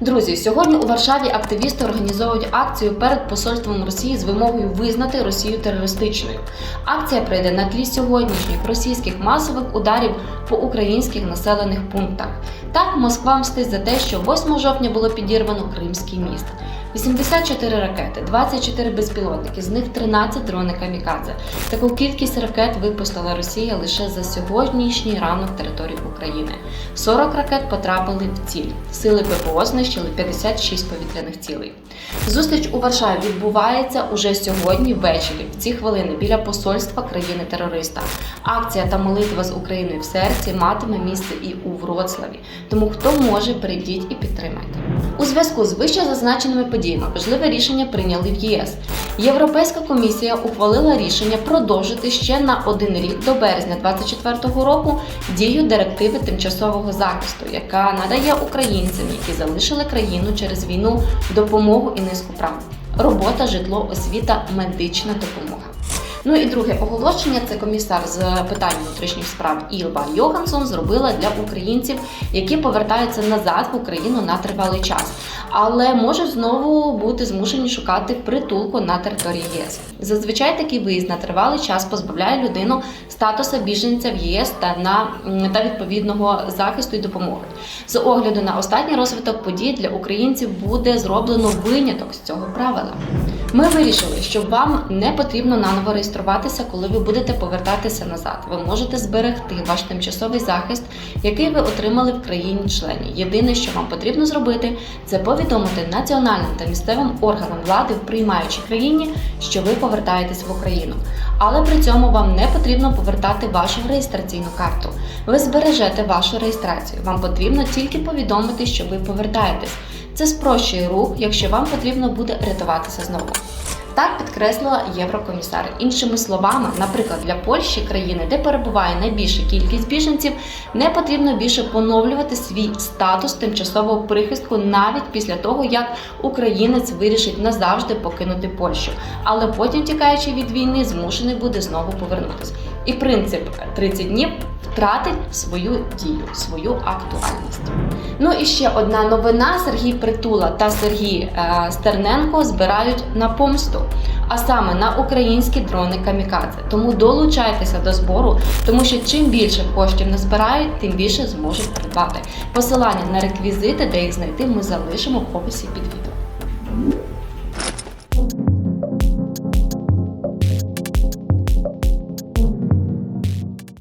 Друзі, сьогодні у Варшаві активісти організовують акцію перед посольством Росії з вимогою визнати Росію терористичною. Акція пройде на тлі сьогоднішніх російських масових ударів по українських населених пунктах. Так, Москва мстить за те, що 8 жовтня було підірвано Кримський міст. 84 ракети, 24 безпілотники, з них 13 дрони камікадзе. Таку кількість ракет випустила Росія лише за сьогоднішній ранок території України. 40 ракет потрапили в ціль. Сили ППО знищили 56 повітряних цілей. Зустріч у Варшаві відбувається уже сьогодні ввечері, в ці хвилини біля посольства країни-терориста. Акція та молитва з Україною в серці матиме місце і у Вроцлаві. Тому хто може, прийдіть і підтримайте. У зв'язку з вище зазначеними подіями важливе рішення прийняли в ЄС. Європейська комісія ухвалила рішення продовжити ще на один рік до березня 2024 року дію директиви тимчасового захисту, яка надає українцям, які залишили країну через війну, допомогу і низку прав. Робота, житло, освіта, медична допомога. Ну і друге оголошення це комісар з питань внутрішніх справ Ілва Йоханссон зробила для українців, які повертаються назад в Україну на тривалий час, але можуть знову бути змушені шукати притулку на території ЄС. Зазвичай такий виїзд на тривалий час позбавляє людину статуса біженця в ЄС та на та відповідного захисту і допомоги. З огляду на останній розвиток подій для українців буде зроблено виняток з цього правила. Ми вирішили, що вам не потрібно наново реєструватися, коли ви будете повертатися назад. Ви можете зберегти ваш тимчасовий захист, який ви отримали в країні-члені. Єдине, що вам потрібно зробити, це повідомити національним та місцевим органам влади в приймаючій країні, що ви повертаєтесь в Україну. Але при цьому вам не потрібно повертати вашу реєстраційну карту. Ви збережете вашу реєстрацію. Вам потрібно тільки повідомити, що ви повертаєтесь. Це спрощує рух, якщо вам потрібно буде рятуватися знову. Так підкреслила Єврокомісар. Іншими словами, наприклад, для Польщі, країни, де перебуває найбільша кількість біженців, не потрібно більше поновлювати свій статус тимчасового прихистку навіть після того, як українець вирішить назавжди покинути Польщу, але потім, тікаючи від війни, змушений буде знову повернутися. І принцип 30 днів втратить свою дію, свою актуальність. Ну і ще одна новина: Сергій Притула та Сергій е, Стерненко збирають на помсту, а саме на українські дрони камікадзе. Тому долучайтеся до збору, тому що чим більше коштів назбирають, тим більше зможуть придбати. Посилання на реквізити, де їх знайти, ми залишимо в описі під відео.